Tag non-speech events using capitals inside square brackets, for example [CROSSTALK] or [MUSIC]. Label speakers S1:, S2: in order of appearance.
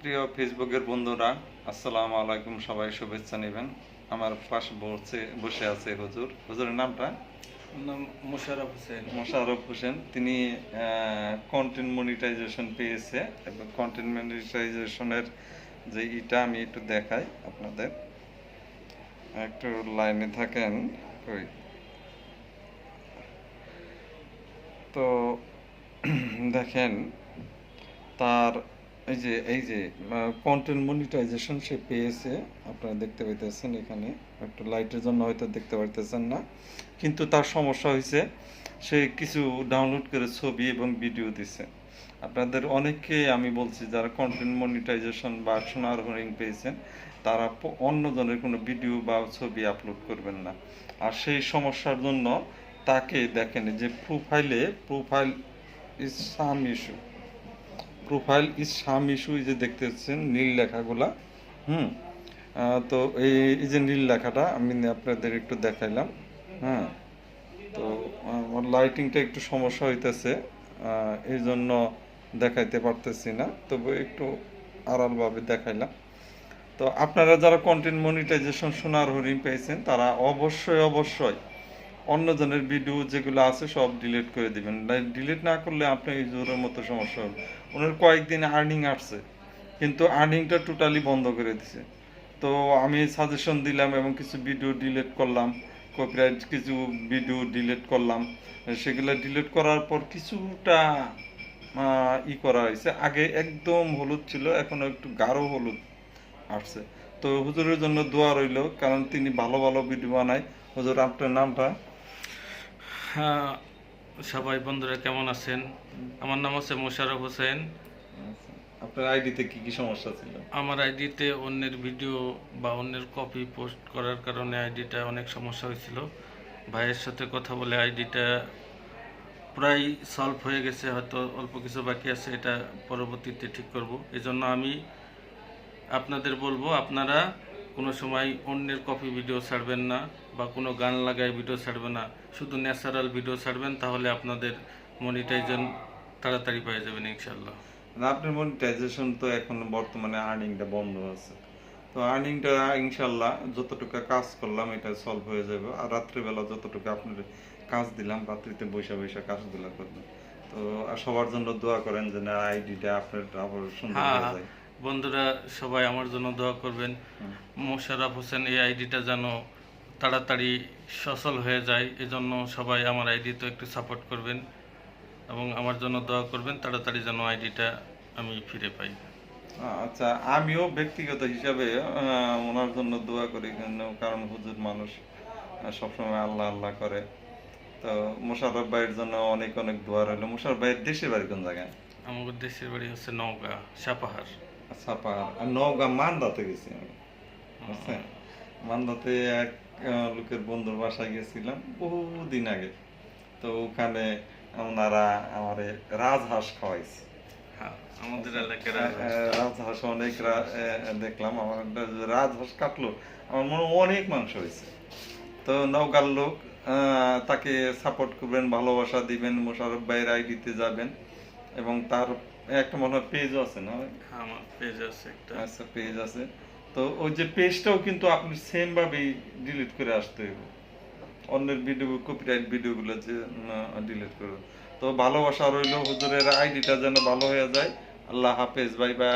S1: প্রিয় ফেসবুকের বন্ধুরা আসসালামু আলাইকুম সবাই শুভেচ্ছা নেবেন। আমার পাশে বসে বসে আছে হুজুর। হুজুরের নামটা?
S2: নাম মোশাররফ হোসেন।
S1: মোশাররফ হোসেন। তিনি কন্টেন্ট মনিটাইজেশন পেয়েছে। এবং কন্টেন্ট মনিটাইজেশনের যে ইটা আমি একটু দেখাই আপনাদের। একটু লাইনে থাকেন। কই? তো [CLEARS THROAT] দেখেন তার এই যে এই যে কন্টেন্ট মনিটাইজেশন সে পেয়েছে, আপনারা দেখতে পাইতেছেন এখানে, একটু লাইটের জন্য হয়তো দেখতে পাইতেছেন না, কিন্তু তার সমস্যা হয়েছে সে কিছু ডাউনলোড করে ছবি এবং ভিডিও দিছে। আপনাদের অনেককে আমি বলছি, যারা কন্টেন্ট মনিটাইজেশন বা সোনার হরিং পেয়েছেন, তারা অন্যজনের কোনো ভিডিও বা ছবি আপলোড করবেন না। আর সেই সমস্যার জন্য তাকে দেখেন যে প্রোফাইলে profile is some issue profile is some issue যে দেখতে পাচ্ছেন নীল লেখাগুলা হুম তো এই এই যে নীল লেখাটা আমি আপনাদের একটু দেখাইলাম হ্যাঁ তো আমার লাইটিংটা একটু সমস্যা হইতেছে এই জন্য দেখাইতে পারতেছি না তবে একটু আড়ালভাবে দেখাইলাম তো আপনারা যারা কন্টেন্ট মনিটাইজেশন সোনার হরিণ পেয়েছেন, তারা অবশ্যই অবশ্যই অন্যজনের ভিডিও যেগুলো আছে সব ডিলিট করে দিবেন। ডিলিট না করলে আপনি এই জোরের মতো সমস্যা হবে। ওনার কয়েকদিন আর্নিং আসছে, কিন্তু আর্নিংটা টোটালি বন্ধ করে দিছে। তো আমি সাজেশন দিলাম এবং কিছু ভিডিও ডিলিট করলাম কপিরাইট কিছু ভিডিও ডিলিট করলাম। সেগুলো ডিলিট করার পর কিছুটা ই করা হয়েছে। আগে একদম হলুদ ছিল, এখন একটু গাঢ় হলুদ আসছে। তো হুজুরের জন্য দোয়া রইল, কারণ তিনি ভালো ভালো ভিডিও বানায়। হুজুর, আপনার নামটা?
S2: সবাই বন্ধুরা কেমন আছেন? আমার নাম হচ্ছে মোশাররফ হোসেন।
S1: আপনার আইডিতে কি কি সমস্যা ছিল?
S2: আমার আইডিতে অন্যের ভিডিও বা অন্যের কপি পোস্ট করার কারণে আইডিটা অনেক সমস্যা হয়েছিল। ভাইয়ের সাথে কথা বলে আইডিটা প্রায় সলভ হয়ে গেছে হয়তো অল্প কিছু বাকি আছে এটা পরবর্তীতে ঠিক করব। এজন্য আমি আপনাদের বলব আপনারা কোনো সময় অন্যের কপি ভিডিও ছাড়বেন না বা কোনো গান লাগায় ভিডিও ছাড়বেন না শুধু ন্যাচারাল ভিডিও ছাড়বেন তাহলে আপনাদের মনিটাইজেশন তাড়াতাড়ি পেয়ে যাবেন ইনশাল্লাহ
S1: আপনার মনিটাইজেশন তো এখন বর্তমানে আর্নিংটা বন্ধ আছে। তো আর্নিংটা ইনশাল্লাহ যতটুকু কাজ করলাম এটা সলভ হয়ে যাবে। আর রাত্রিবেলা যতটুকু আপনার কাজ দিলাম রাত্রিতে বৈশা বৈশা কাজগুলো করবেন তো আর সবার জন্য দোয়া করেন যে না আইডিটা আপনার আবার সুন্দর হয়ে
S2: হ্যাঁ
S1: যায়।
S2: বন্ধুরা সবাই আমার জন্য দোয়া করবেন।
S1: হুম।
S2: মোশাররফ হোসেন এই আইডিটা যেন তাড়াতাড়ি সচল হয়ে যায় এজন্য সবাই আমার আইডিতে একটু সাপোর্ট করবেন এবং আমার জন্য দোয়া করবেন তাড়াতাড়ি যেন আইডিটা আমি ফিরে পাই।
S1: আচ্ছা আমিও ব্যক্তিগত হিসাবে ওনার জন্য দোয়া করি কারণ হুজুর মানুষ সবসময় আল্লাহ আল্লাহ করে। তো মোশাররফ ভাইয়ের জন্য অনেক অনেক দোয়া রইল। মোশাররফ ভাইয়ের দেশের বাড়ি কোন জায়গায়?
S2: আমাদের দেশের বাড়ি হচ্ছে নওগাঁ সাপাহার।
S1: ছাপাহার আর নওগাঁ মান্দাতে গেছি আমি। বুঝছেন মান্দাতে এক লোকের বন্ধুর বাসায় গেছিলাম বহুদিন আগে। তো ওখানে ওনারা আমারে রাজহাঁস খাওয়াইছে।
S2: হ্যাঁ আমাদের এলাকার
S1: রাজহাঁস। অনেক দেখলাম। আমার রাজহাঁস কাটলো আমার মনে অনেক মাংস হয়েছে। তো নওগাঁর লোক তাকে সাপোর্ট করবেন ভালোবাসা দিবেন মোশারফ ভাইয়ের আইডিতে যাবেন এবং তার একটা মনে হয় পেজও আছে না?
S2: হ্যাঁ, আমার পেজ আছে একটা।
S1: আচ্ছা পেজ আছে। তো ওই যে পেজটাও কিন্তু আপনি সেম ভাবেই ডিলিট করে আসতে হবে অন্যের ভিডিও কপিরাইট ভিডিওগুলো যে ডিলিট করবে তো ভালোবাসা রইল হুজুরের আইডিটা যেন ভালো হয়ে যায়। আল্লাহ হাফেজ বাই বাই